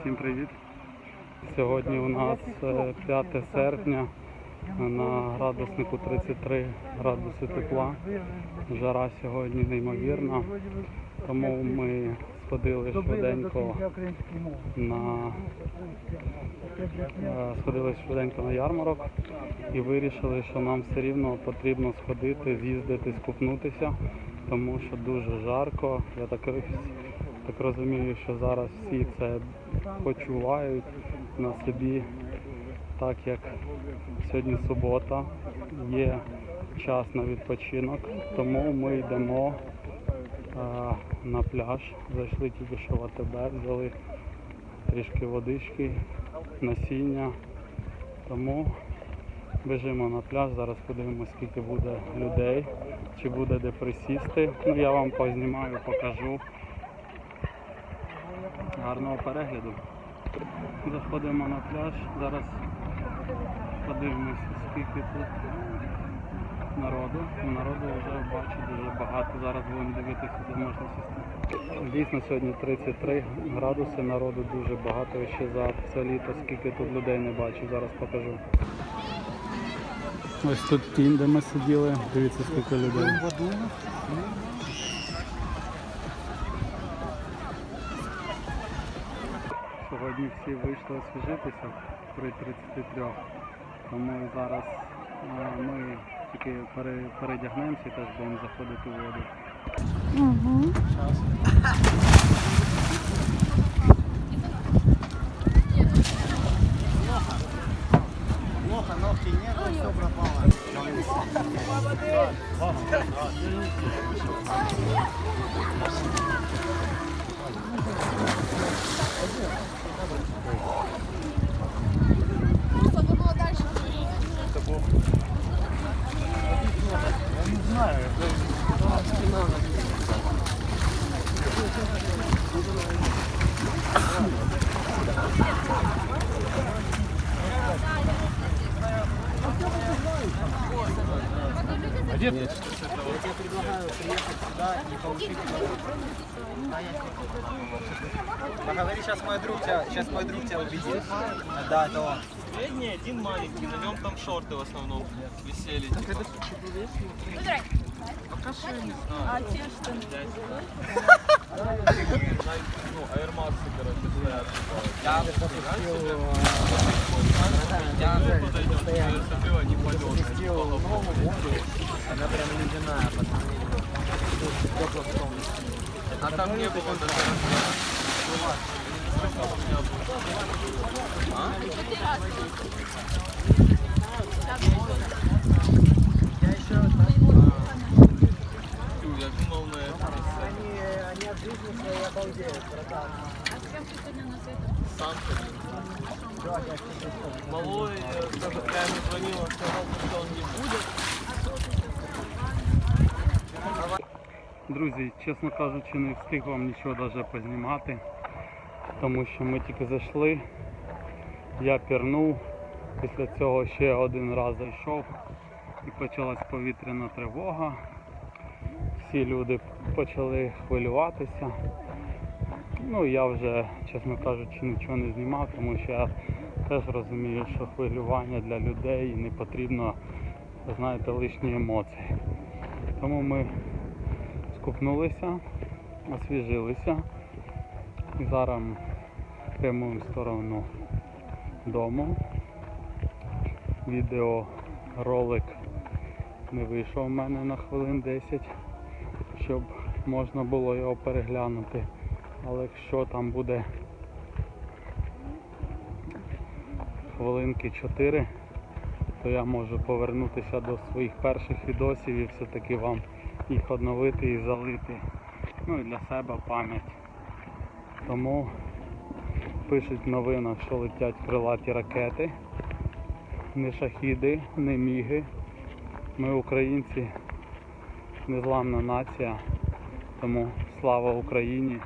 Всім привіт! Сьогодні у нас е, 5 серпня на градуснику 33 градуси тепла. Жара сьогодні неймовірна, тому ми сходили швиденько на е, сходили швиденько на ярмарок і вирішили, що нам все рівно потрібно сходити, з'їздити, скупнутися, тому що дуже жарко. Я так, так розумію, що зараз всі це почувають на собі, так як сьогодні субота, є час на відпочинок, тому ми йдемо е, на пляж. Зайшли тільки що в АТБ, взяли трішки водички, насіння. Тому біжимо на пляж. Зараз подивимося, скільки буде людей, чи буде де присісти. Ну, я вам познімаю, покажу. Гарного перегляду. Заходимо на пляж. Зараз подивимося, скільки тут народу. Народу вже бачу дуже багато. Зараз будемо дивитися, де можна сісти. Дійсно, сьогодні 33 градуси, народу дуже багато. Ще за це літо, скільки тут людей не бачу, зараз покажу. Ось тут тінь, де ми сиділи. Дивіться, скільки людей. Сьогодні всі вийшли освіжитися при 33. Тому зараз е, ми тільки передягнемося і теж будемо заходити у воду. Плохо, Я тебе предлагаю приехать сюда и получить... Я. Поговори, сейчас мой друг тебя, сейчас мой друг тебя увидит. Да, это он. Средний, один маленький, на нем там шорты в основном висели. типа. Пока что я не знаю. А те что? Ну, аэрмаксы, короче, стоят. Я, Я подойдем, я забила, не пойдет. она прям там не было до А? Я еще раз. Я думал на это. Они, они от жизни своей обалдеют, братан. А с кем ты сегодня на свете? Сам Малой, э, тоже прямо звонила, сказал, что он не будет. Друзі, чесно кажучи, не встиг вам нічого навіть познімати, тому що ми тільки зайшли, я пірнув, після цього ще один раз зайшов і почалась повітряна тривога. Всі люди почали хвилюватися. Ну я вже, чесно кажучи, нічого не знімав, тому що я теж розумію, що хвилювання для людей не потрібно, знаєте, лишні емоції. Тому ми скупнулися, освіжилися. І зараз прямуємо в сторону дому. Відеоролик не вийшов у мене на хвилин 10, щоб можна було його переглянути. Але якщо там буде хвилинки 4, то я можу повернутися до своїх перших відосів і все-таки вам їх одновити і залити. Ну і для себе пам'ять. Тому пишуть в новинах, що летять крилаті ракети, не шахіди, не міги. Ми українці незламна нація. Тому слава Україні!